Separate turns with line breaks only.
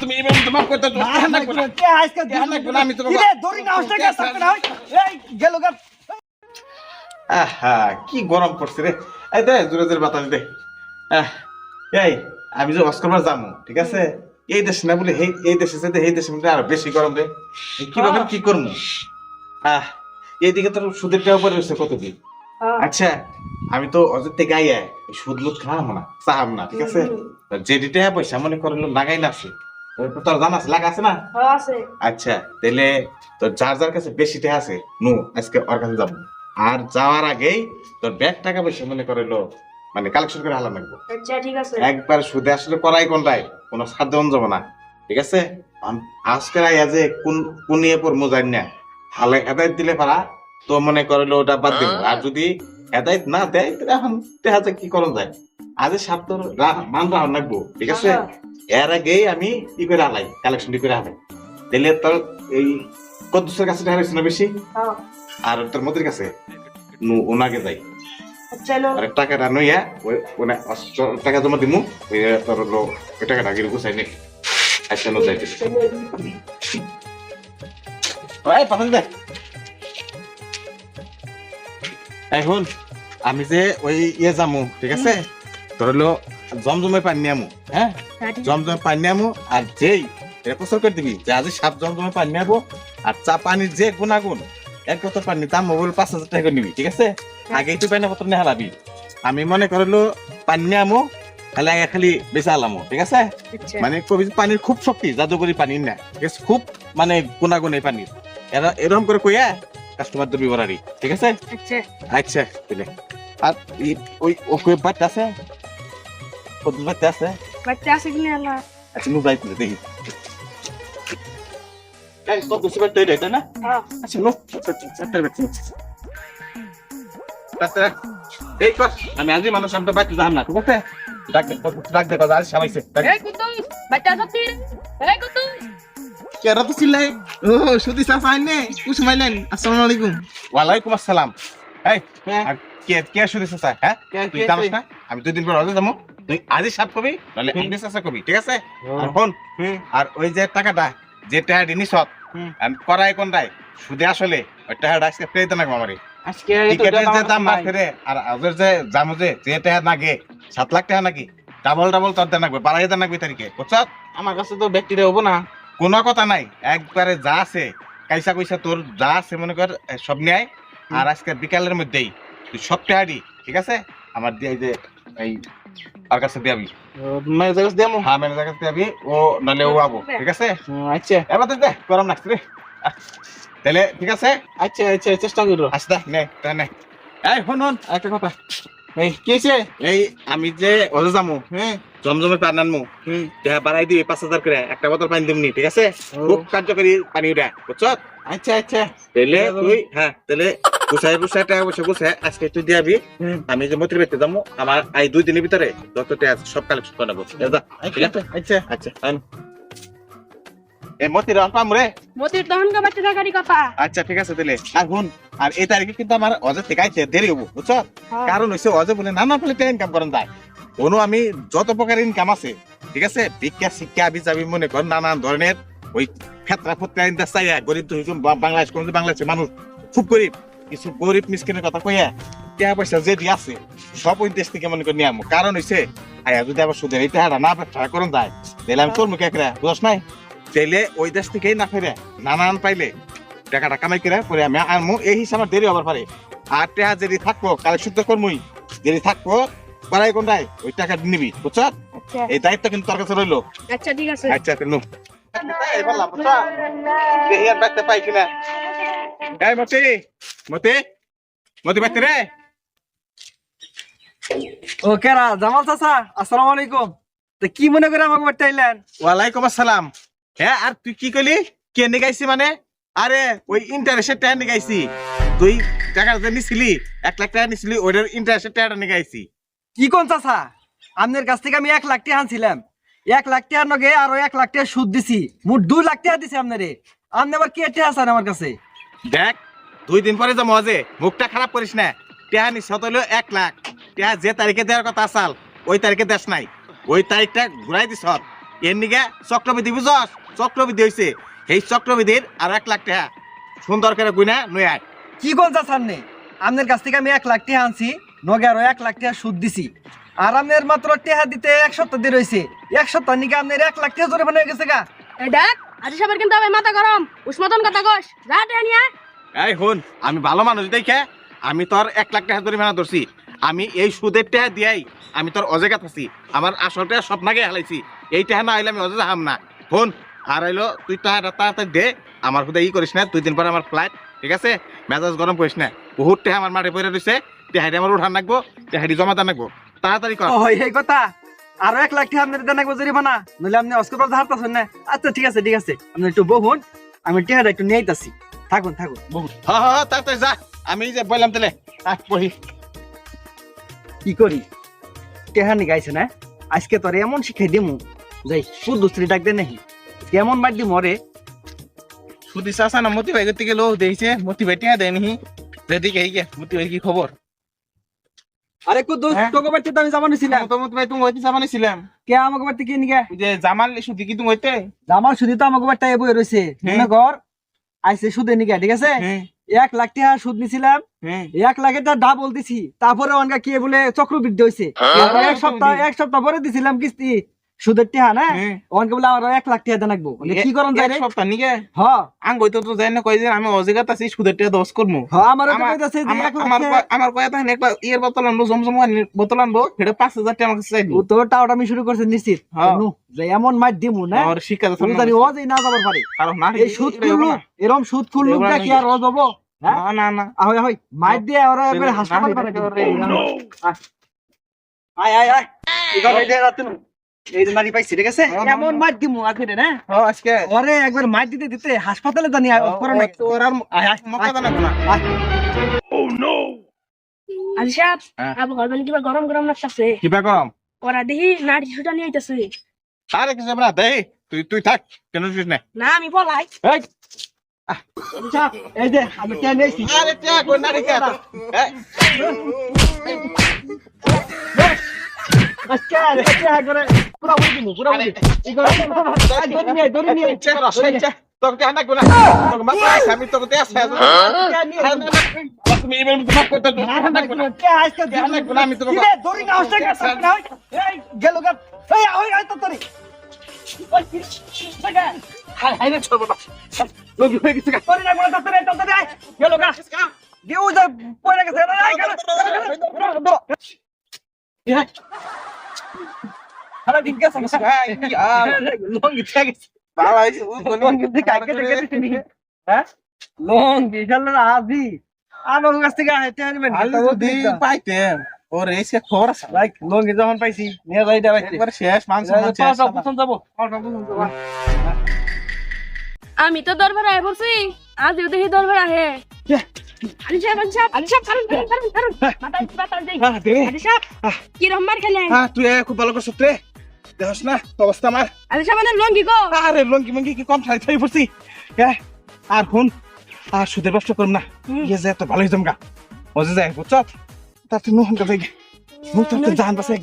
তুমি এভাবে তো মাফ করতে
কে
গরম পড়ছে রে এই দে জোরে জোরে বাতাস দে এই আমি যে অস্করবার যাব ঠিক আছে এই দেশ না বলে এই দেশে যেতে এই দেশে মধ্যে আরও বেশি গরম রে কীভাবে কি করব আহ এইদিকে তোর সুদের টাকা পরে রয়েছে কতদিন? আচ্ছা আমি তো আইয়া এই সুদ লুদ খাওয়াবো না চাহাম না ঠিক আছে? যেটি টাকা পয়সা মনে করল লাগাই না আছে তোর- জানা আছে লাগা আছে না? আচ্ছা তাহলে তোর যার যার কাছে বেশি টাকা আছে নু আজকে ওর কাছে যাব। আর যাওয়ার আগেই তোর ব্যাগ টাকা পয়সা মনে করল মানে কালেকশন করে হালা লাগবো।
আচ্ছা ঠিক আছে।
একবার সুদে আসলে করাই কোনটাই কোনো সাধ্য যাব না ঠিক আছে? আম- আজকে আইয়া যে কোন কোন ইয়ে পর মোজাই না। হালে হেদায়ত দিলে পারা তো মনে করল ওটা বাদ দিব। আর যদি হেদায়ত না দেয় তাহলে এখন দেখা যায় কি করণ যায়। আজ সাপ তোর রা- মান রাহন লাগবো ঠিক আছে? এর আগেই আমি ই করে হালাই কালেকশন করে হালাই। তাহলে তোর এই কদ্দুসের কাছে টাকা রয়েছে না বেশি?
হ্যাঁ।
আর তোর মদের কাছে? নু ওনাকে যাই আর টাকাটা নইয়া ওই ওনা অস্ত্র- টাকা জমা দিমু ওই তোর হলো ওই টাকাটা আগে গুছাই নে। আচ্ছা নো যাইতে এই পাঠান দে। এখন আমি যে ওই ইয়ে যামু ঠিক আছে? তোর হলো জমজমে পানি নিয়ামু হ্যাঁ জমজমে পানি নিয়ামু আর যেই এটা প্রচার করে দিবি যে আজ সাপ জমজমে পানি নিয়াবো আর চা পানির যে গুণাগুণ এক বোতল পানি দাম মোবাইল পাঁচ হাজার টাকা করে নিবি ঠিক আছে? আগে তুই পানি বোতল নিয়ে হালাবি। আমি মনে করল পানি নিয়ামু খালি আগে খালি বেচা আলামো ঠিক আছে?
আচ্ছা।
মানে কবি পানির খুব শক্তি জাদুকরি পানির না ঠিক আছে? খুব মানে গুণাগুণ এই পানির এরা এরকম করে কইয়া কাস্টমার দেবি বরারি ঠিক আছে?
আচ্ছা।
আচ্ছা দিলে। আর ওই ও কই বাচ্চা আছে? কত বাচ্চা আছে?
বাচ্চা আছে কিনা আল্লাহ
আচ্ছা নু যাই তুলে দেখি। এই তো বাচ্চা এটা না?
হ্যাঁ।
আচ্ছা নো চারটার বাচ্চা চারটা এই কর আমি আজই মানুষ আমি তো বাচ্চা যাম না ঠিক আছে? ডাক ডাক দে আজ।
এই বাচ্চা সত্যি এই কুতুই
কেরা তো চিল্লাই? ও সুদি চাচা আইনে? কুসুমাইলেন আসসালামু আলাইকুম।
ওয়ালাইকুম আসসালাম। এই। আর কে কে শুনেছিস স্যার হ্যাঁ? তুই জানিস না? আমি দুই দিন পর হজে যাব। তুই আজই সাপ কবি নাহলে কবি ঠিক আছে? আর ফোন আর ওই যে টাকাটা যে টাকা। করাই কোনটাই সুদে আসলে ওই টাকাটা আজকে ফেরত না আমারে। টিকেটের যে
দাম
দাম না ফেরে আর ওদের যে জামু যে যে টাকা নাগে সাত লাখ টাকা নাকি ডাবল ডাবল তোর দেন লাগবে বাড়াই দেন লাগবে তারিখে বুঝছ
আমার কাছে তো ব্যাকটেরিয়া হব না।
কোনো কথা নাই। একবারে যা আছে কাইসা কইসা তোর যা আছে মনে কর সব নেয় আর আজকে বিকালের মধ্যেই তুই সব টাকা দি ঠিক আছে? আমার দিয়ে যে এই আর কাছে দিয়াবি
মানে জায়গা দেমো
হ্যাঁ ম্যানেজার কাছে দিয়াবি ও নাহলে ও আবো ঠিক আছে?
আচ্ছা।
এবার দে গরম লাগছে রে। তাহলে ঠিক আছে?
আচ্ছা আচ্ছা চেষ্টা করো।
আসতে নে তা নে। এই শুন শুন একটা কথা।
এই কি হয়েছে
এই আমি যে ওজে যামু
হ্যাঁ?
জমজমের পানি আনমু
হুম?
দেহা বাড়াই দিবি পাঁচ হাজার করে একটা বোতল পানি দিমনি ঠিক আছে? খুব কার্যকরী পানি উঠা বুঝছ?
আচ্ছা আচ্ছা।
তাহলে। তুই হ্যাঁ তাহলে গুছাই গুছাই টাকা পয়সা গুছাই আজকে তুই দিয়াবি আমি যে মতির বেতে যাব আমার এই দুই দিনের ভিতরে যত টাকা আছে সব কালেকশন করে নেব। যা, যা, ঠিক আছে?
আচ্ছা
আচ্ছা। এ মতির
মতির তখন কথা।
আচ্ছা ঠিক আছে তাহলে আর আর এই তারিখে কিন্তু আমার অজে থেকে দেরি হব বুঝছ। কারণ হইছে অজে বলে নানা ফলে ইনকাম করেন যায় কোনো আমি যত প্রকার ইনকাম আছে ঠিক আছে ভিক্ষা শিক্ষা আবি যাবি মনে কর নানান ধরনের ওই ক্ষেত্রা ফুত্রা ইন্দা চাইয়া গরিব তো বাংলাদেশ কোন বাংলাদেশের মানুষ খুব গরিব কিছু গরিব মিসকিনের কথা কইয়া টাকা পয়সা যে দিয়ে আছে সব ওই দেশ থেকে মনে করে নিয়ে কারণ হইছে আয়া যদি আবার সুদের এই টাকাটা না ব্যবসা করুন যায় তাহলে আমি তোর মুখে বুঝস নাই? তাইলে ওই দেশ থেকেই না ফেরে নানান পাইলে টাকাটা কামাই করে পরে আমি আনমু এই হিসাবে দেরি হবার পারে। আর টাকা যদি থাকব কালে শুদ্ধ করমুই। যদি থাকব ওই টাকা নিবি বুঝছ?
আচ্ছা।
এই দায়িত্ব কিন্তু তোর কাছে রইল।
আচ্ছা ঠিক আছে।
আচ্ছা এই মতি মতি মতি বাইতে রে।
ও কেরা? জামাল চাচা আসসালামু আলাইকুম। তো কি মনে করে আমাকে বাড়তে আইলেন?
ওয়ালাইকুম আসসালাম। হ্যাঁ আর তুই কি কইলি? কে নিগাইছি মানে? আরে ওই ইন্টারেস্টের টাকা নিগাইছি তুই টাকা যে নিছিলি এক লাখ টাকা নিছিলি ওইটার ইন্টারেস্টের টাকাটা নিগাইছি
কি কোন চাচা? আপনার কাছ থেকে আমি এক লাখ টাকা আনছিলাম। এক লাখ টাকার নগে আরও এক লাখ টাকা সুদ দিছি। মোট দুই লাখ টাকা দিছি আপনারে আপনি আবার কে টাকা আছেন আমার কাছে?
দেখ দুই দিন পরে যাব মজে মুখটা খারাপ করিস না। টেহা নিছ হইল এক লাখ। টিয়া যে তারিখে দেওয়ার কথা আসাল ওই তারিখে দেশ নাই। ওই তারিখটা ঘুরাই দিছ এর নিগে চক্রবৃদ্ধি বুঝস? চক্রবৃদ্ধি হয়েছে এই চক্রবৃদ্ধির আর এক লাখ টাকা সুন্দর করে গুনা নয় আয়।
কি গঞ্জা সামনে? আপনার কাছ থেকে আমি এক লাখ টাকা আনছি নগে আরও এক লাখ টাকা সুদ দিছি। আর আপনার মাত্র টাকা দিতে এক সপ্তাহ দিয়ে রয়েছে এক সপ্তাহ নিকে আপনার এক লাখ টাকা জোরে হয়ে গেছে গা।
এই দেখ আজি সাহেবের কিন্তু আবার মাথা গরম। উষ্মতন কথা কস যা নিয়ে
এই শুন আমি ভালো মানুষ দেখে আমি তোর এক লাখ টাকা জরিমানা ধরছি। আমি এই সুদের টাকা দিয়াই আমি তোর অজেগাত আছি। আমার আসল টাকা স্বপ্নাকে হালাইছি এই টাকা না আইলে আমি অজে হাম না। ফোন আর আইলো তুই টাকা তাড়াতাড়ি দে আমার খুদা ই করিস না দুই দিন পরে আমার ফ্লাইট ঠিক আছে? মেজাজ গরম করিস না। বহুত টাকা আমার মাঠে পড়ে রয়েছে টেহারি আমার উঠান রাখব টেহারি জমা দান রাখব তাড়াতাড়ি কর।
ও এই কথা আরও এক লাখ টাকা আপনার দেন একবার জরিমানা নইলে আপনি অস্কর হারতাছেন না। আচ্ছা ঠিক আছে ঠিক আছে আপনি একটু বহুন আমি টাকাটা একটু নিয়ে আইতাছি থাকুন থাকুন বহুন।
হ্যাঁ হ্যাঁ তাড়াতাড়ি যা আমি যে বললাম তাহলে আহ, বহি।
কি করি? টেহানি গাইছে না আজকে তোর এমন শিখাই দিমু যাই সুদ দুসরি ডাক দে নাহি। কেমন মার দিমু রে
সুদি না মতি ভাই করতে গেলো দেখছে মতি ভাই টিয়া দেয়নি যেদিকে এই গে মতি ভাই কি খবর
আরে কুদ্দুস? তোকে বাড়িতে তো আমি জামা নিছিলাম
তো মতি ভাই তুমি হইতে চাবা নিছিলাম।
কে আমাকে বাড়িতে কি নিগে
যে জামাল সুদি কি তুমি হইতে
সুদি তো আমাকে বাড়িতে বই রয়েছে। মনে কর আইসে সুদে নিগে ঠিক আছে? এক লাখ টাকা সুদ নিছিলাম। এক লাখের টা ডাবল দিছি। তারপরে অনকা কি বলে চক্রবৃদ্ধি হয়েছে এক সপ্তাহ এক সপ্তাহ পরে দিছিলাম কিস্তি। সুদের টিহা না?
হ্যাঁ।
অনকে বলে আরও এক লাখ টাকা দেন রাখব কি করন যায় রে
এক সপ্তাহ নিগে?
হ।
আং হইতে তো যাই না কই যে আমি অজিগাত আছি সুদের টিয়া দশ করমু।
হ আমার
আমার
কইতাছে যে
আমার
এক লাখ
আমার
টাকা-
কয়- আমার কয়া তাহলে একটা ইয়ের বোতল আনব জমজম আনি- বোতল আনব সেটা পাঁচ হাজার টাকা আমার কাছে চাইব।
তো টাওটা শুরু করছে নিশ্চিত।
হ্যাঁ।
নু, যে এমন মার দিমু না
শিক্ষা
তুমি জানি ও যে না যাবার পারে।
কারণ না
এই সুদ কি আর হ্যাঁ?
না না না।
দিয়ে ওরা হাসপাতাল আয়। আয় আয়। এই নারী পাইছি ঠিক আছে?
হ্যাঁ, হ্যাঁ,
এমন
হ্যাঁ।
মার দিমু আজকে না?
ও আজকে।
ওরে একবার মার দিতে দিতে হাসপাতালে জানি করে নাই
তোর আর মক্কা জানা না।
আজি সাহেব
হ্যাঁ।
আবার ঘর কিবা গরম গরম লাগতাছে।
কিবা কম
ওরা দেখি নারী সুটা নিয়ে আইতাছে।
আরে কিছু না দে তুই তুই থাক কেন তুই না?
না আমি পলাই।
এই।
এই যে আমি কেন নেছি।
আরে না কে
আচ্ছা আচ্ছা
না কোনা আছে না কোনা
কে
না আমি তোকে
এই গেল গা এই ওই ওই তো তোরি ওই
হাই হাই না ছোট বাবা লগি হয়ে গেছে
গেল গেছে গেল আরে দিন কে সঙ্গে লঙ্গি থেকে
বাবা এই
লঙ্গি থেকে আগে থেকে দিছিনি হ্যাঁ লঙ্গি চল না আজি আমার কাছ থেকে আইতে আনবেন
পাইতে ওর এসে খবর আছে
লাইক লঙ্গি যখন পাইছি নিয়ে যাই দা
একবার শেষ মাংস মাংস
পাঁচটা পছন্দ যাব
আমি তো দরবার আয় বলছি আজ দেখি দরবার আহে আলি সাহেব আলি সাহেব আলি সাহেব কারণ কারণ কারণ কারণ মাথা মাথা দেই
হ্যাঁ দে
আলি সাহেব কি রকম মার
হ্যাঁ তুই খুব ভালো করছ রে দেখছ না অবস্থা আমার।
আরে সাহেব মানে লঙ্গি গো
আরে লঙ্গি মঙ্গি কি কম ছাড়ি ছাড়ি পড়ছি হ্যাঁ আর হুন আর সুদের ব্যবসা করুম না। ইয়ে যে এত ভালোই জমগা মজা যায় বুঝছ? তার তুই নুহন কা যাই নুহ তার জাহান বাসে